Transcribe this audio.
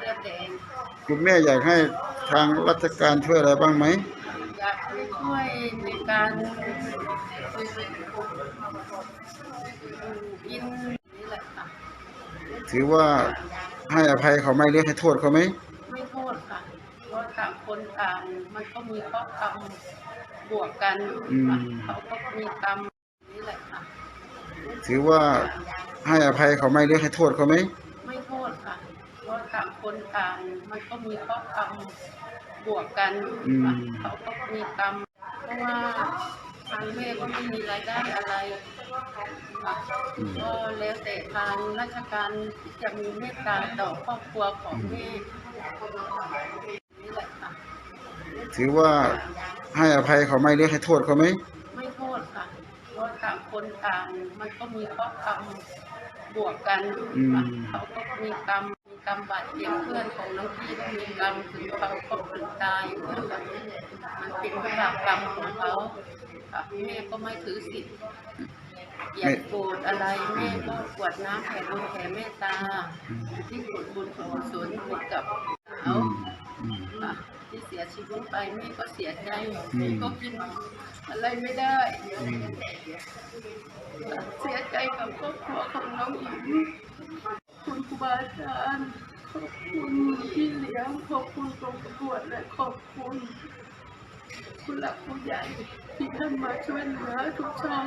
ลือดแดงคุณแม่อยากให้ทางราชการช่วยอะไรบ้างไหมอยากให้ช่วยในการกินนี่แหละค่ะถือว่าให้อภัยเขาไหมหรือให้โทษเขาไหมไม่โทษค่ะเพราะต่างคนต่างมันก็มีข้อกรรมบวกกันค่ะเขาก็มีกรรมนี่แหละค่ะถือว่าให้อภัยเขาไหมหรือให้โทษเขาไหม คนต่างมันก็มีข้อกรรมบวกกันค่ะเขาก็มีกรรมเพราะว่าทางแม่ก็ไม่มีรายได้อะไรค่ะก็แล้วแต่ทางราชการที่จะมีเมตตาต่อครอบครัวของแม่นี่แหละค่ะถือว่าให้อภัยเขาไหมหรือให้โทษเขาไหมไม่โทษค่ะเพราะต่างคนต่างมันก็มีข้อกรรมบวกกันค่ะเขาก็มีกรรมมี กรรมบาดเจ็บเพื่อนของน้องพี่ก็มีกรรมถึงเขาก็ถึงตายนะคะมันเป็นวิบากกรรมของเขาค่ะแม่ก็ไม่ถือสิทธิ์อย่าโกรธอะไรแม่ก็กวดน้ำแผ่บุญแผ่เมตตา ที่ผลบุญกุศลให้กับเขาค่ะที่เสียชีวิตไปแม่ก็เสียใจแม่ก็กินอะไรไม่ได้ เสียใจกับครอบครัวของน้องอิ๋ม อาจารย์ ขอบคุณพี่เลี้ยงขอบคุณกองประกวดและขอบคุณคุณหลักผู้ใหญ่ที่ท่านมาช่วยเหลือทุกช่อง